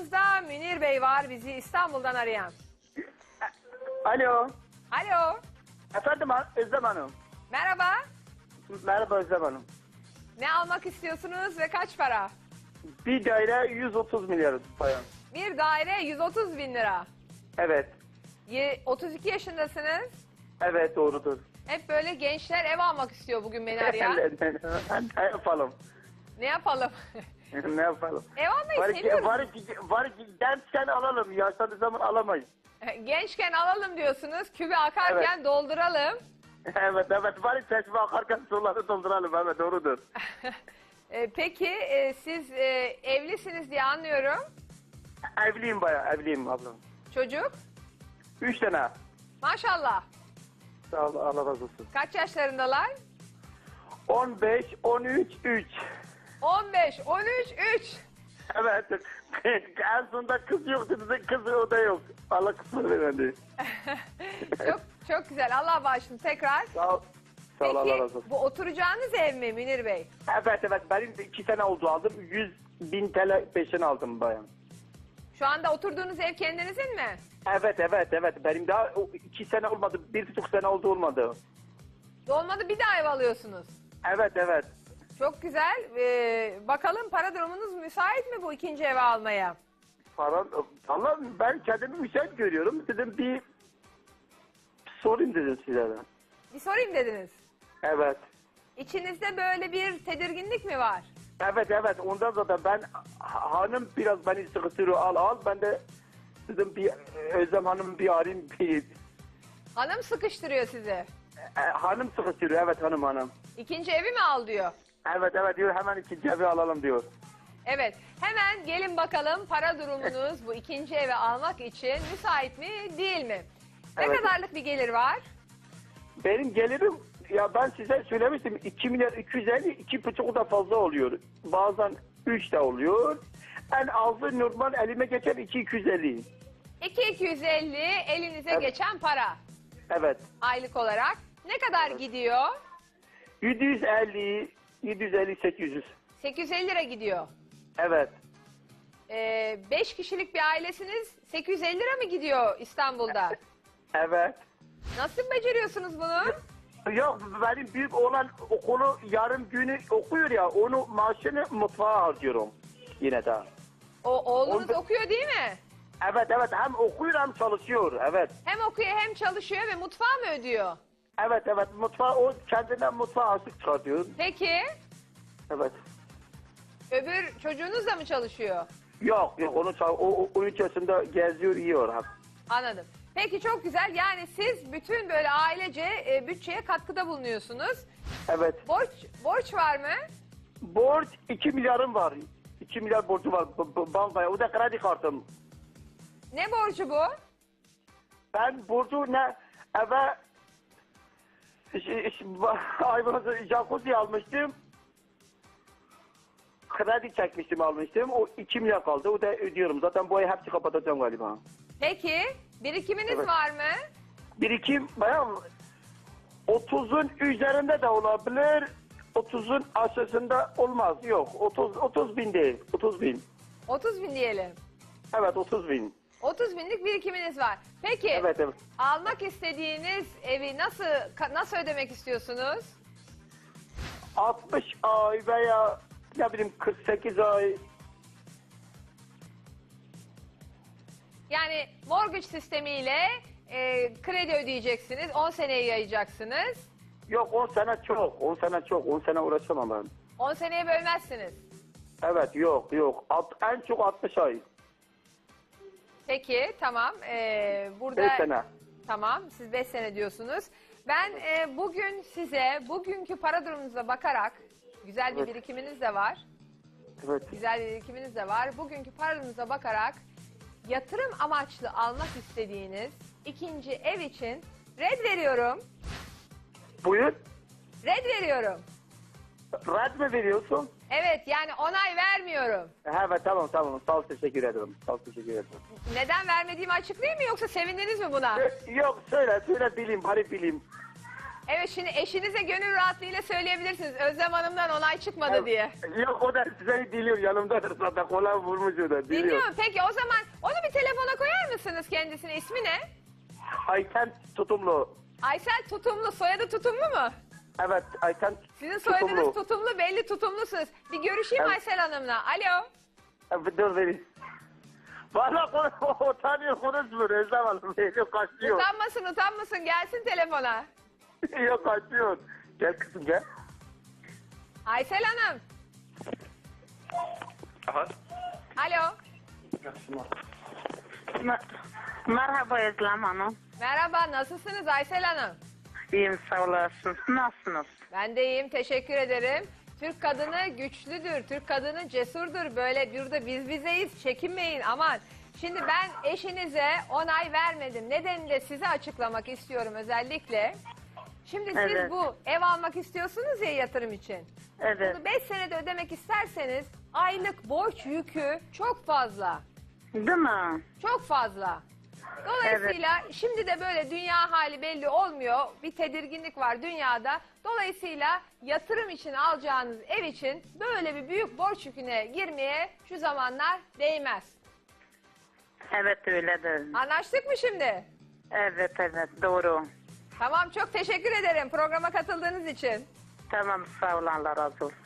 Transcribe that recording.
Hattımızda Münir Bey var bizi İstanbul'dan arayan. Alo. Alo. Efendim Özlem Hanım. Merhaba. Merhaba Özlem Hanım. Ne almak istiyorsunuz ve kaç para? Bir daire 130 milyar bayan. Bir daire 130 bin lira. Evet. Ye- 32 yaşındasınız. Evet doğrudur. Hep böyle gençler ev almak istiyor bugün beni arayan. ne yapalım? Ne yapalım? ne yapalım? ev almayı Var seviyoruz. var var gençken alalım. Yaşlandığı zaman alamayız. Gençken alalım diyorsunuz. Kübe akarken dolduralım. evet evet. Var çeşme akarken suları dolduralım. Evet doğrudur. E, Peki e, siz e, evlisiniz diye anlıyorum. Evliyim bayağı. Evliyim ablam. Çocuk. Üç tane. Maşallah. Sağ ol. Allah razı olsun. Kaç yaşlarındalar? 15, 13, 3. 15, 13, 3. Evet. en sonunda kız yok dedi. Kız o da yok. Allah kısmını vermedi. çok çok güzel. Allah bağışlasın tekrar. Sağ ol. Sağ ol Allah razı Peki olsun. bu oturacağınız ev mi Münir Bey? Evet evet benim de iki sene oldu aldım. 100 bin TL peşin aldım bayan. Şu anda oturduğunuz ev kendinizin mi? Evet evet evet benim daha o iki sene olmadı. Bir buçuk sene oldu olmadı. Dolmadı bir daha ev alıyorsunuz. Evet evet. Çok güzel. Ee, bakalım para durumunuz müsait mi bu ikinci evi almaya? Falan, Allah ben kendimi müsait görüyorum. Dedim bir sorayım dedim size. Bir sorayım dediniz. Evet. İçinizde böyle bir tedirginlik mi var? Evet evet ondan zaten ben ha- hanım biraz beni sıkıntırıyor al al ben de dedim bir Özlem Hanım bir arayayım bir Hanım sıkıştırıyor sizi. E, hanım sıkıntırıyor evet hanım hanım. İkinci evi mi al diyor. Evet evet diyor hemen ikinci evi alalım diyor. Evet hemen gelin bakalım para durumunuz bu ikinci evi almak için müsait mi değil mi? Ne Evet. kadarlık bir gelir var? Benim gelirim ya ben size söylemiştim 2 milyar 250 iki buçuk da fazla oluyor. Bazen 3 de oluyor. En azı normal elime geçer 2 250. 2250 elinize Evet. geçen para Evet. aylık olarak. Ne kadar gidiyor? 750 750 800. 850 lira gidiyor. Evet. 5 kişilik bir ailesiniz 850 lira mı gidiyor İstanbul'da? Evet. Nasıl beceriyorsunuz bunu? Yok benim büyük oğlan okulu yarım günü okuyor ya onu maaşını mutfağa harcıyorum yine de. O oğlunuz Orada- okuyor değil mi? Evet evet hem okuyor hem çalışıyor evet. Hem okuyor hem çalışıyor ve mutfağı mı ödüyor? Evet evet mutfağı o kendine mutfağa harçlık çıkartıyor. Peki Evet. öbür çocuğunuz da mı çalışıyor? Yok yok onu çal- o, o 13 yaşında geziyor yiyor. Ha. Anladım. Peki çok güzel. Yani siz bütün böyle ailece e, bütçeye katkıda bulunuyorsunuz. Evet. Borç borç var mı? Borç 2 milyarım var. 2 milyar borcu var b- b- bankaya. O da kredi kartım. Ne borcu bu? Ben borcu ne eve ş- ş- hayvanızı jacuzzi almıştım. Kredi çekmiştim almıştım. O 2 milyar kaldı. O da ödüyorum. Zaten bu ay hepsi kapatacağım galiba. Peki birikiminiz Evet. var mı? Birikim bayağı 30'un üzerinde de olabilir. 30'un aşağısında olmaz. Yok. 30 30 bin değil. 30 bin. 30 bin diyelim. Evet 30 bin. 30 binlik birikiminiz var. Peki Evet evet. almak istediğiniz evi nasıl ka- nasıl ödemek istiyorsunuz? 60 ay veya ne bileyim 48 ay. Yani mortgage sistemiyle e, kredi ödeyeceksiniz. 10 seneye yayacaksınız. Yok 10 sene çok. 10 sene çok. 10 sene uğraşamam ben. 10 seneye bölmezsiniz. Evet yok yok. Alt- en çok 60 ay. Peki tamam. Ee, burada 5 sene. Tamam, siz 5 sene diyorsunuz. Ben e, bugün size bugünkü para durumunuza bakarak, güzel bir Evet. birikiminiz de var, Evet. güzel bir birikiminiz de var. Bugünkü para durumunuza bakarak yatırım amaçlı almak istediğiniz ikinci ev için red veriyorum. Buyur. Red veriyorum. Red mi veriyorsun? Evet, yani onay vermiyorum. Evet tamam tamam. Sağ ol teşekkür ederim. Sağ ol teşekkür ederim. Neden vermediğimi açıklayayım mı yoksa sevindiniz mi buna? Yok söyle söyle bileyim bari bileyim. Evet şimdi eşinize gönül rahatlığıyla söyleyebilirsiniz. Özlem Hanım'dan onay çıkmadı diye. Yok o da size diliyor yanımdadır zaten kolay vurmuş o da diliyor. Dinliyorum. Peki o zaman onu bir telefona koyar mısınız kendisine? İsmi ne? Ayten tutumlu. Aysel Tutumlu. Soyadı Tutumlu mu? Evet Ayten Sizin soyadınız tutumlu. Tutumlu. Belli tutumlusunuz. Bir görüşeyim Evet. Aysel Hanım'la. Alo. Evet, Dur vereyim. Valla konu- utanıyor konuşmuyor Özlem Hanım. Yok kaçıyor. Utanmasın utanmasın. Gelsin telefona. Yok kaçıyor. Gel kızım gel. Aysel Hanım. Aha. Alo. Me- Merhaba Özlem Hanım. Merhaba. Nasılsınız Aysel Hanım? İyiyim sağ olasın. Nasılsınız? Ben de iyiyim. Teşekkür ederim. Türk kadını güçlüdür. Türk kadını cesurdur. Böyle burada biz bizeyiz. Çekinmeyin aman. Şimdi ben eşinize onay vermedim. Nedenini de size açıklamak istiyorum özellikle. Şimdi siz Evet. bu ev almak istiyorsunuz ya yatırım için. Evet. Bunu 5 senede ödemek isterseniz aylık borç yükü çok fazla. Değil mi? Çok fazla. Dolayısıyla şimdi de böyle dünya hali belli olmuyor. Bir tedirginlik var dünyada. Dolayısıyla yatırım için alacağınız ev için böyle bir büyük borç yüküne girmeye şu zamanlar değmez. Evet öyledir. Anlaştık mı şimdi? Evet evet doğru. Tamam çok teşekkür ederim programa katıldığınız için. Tamam sağ olun Allah razı olsun.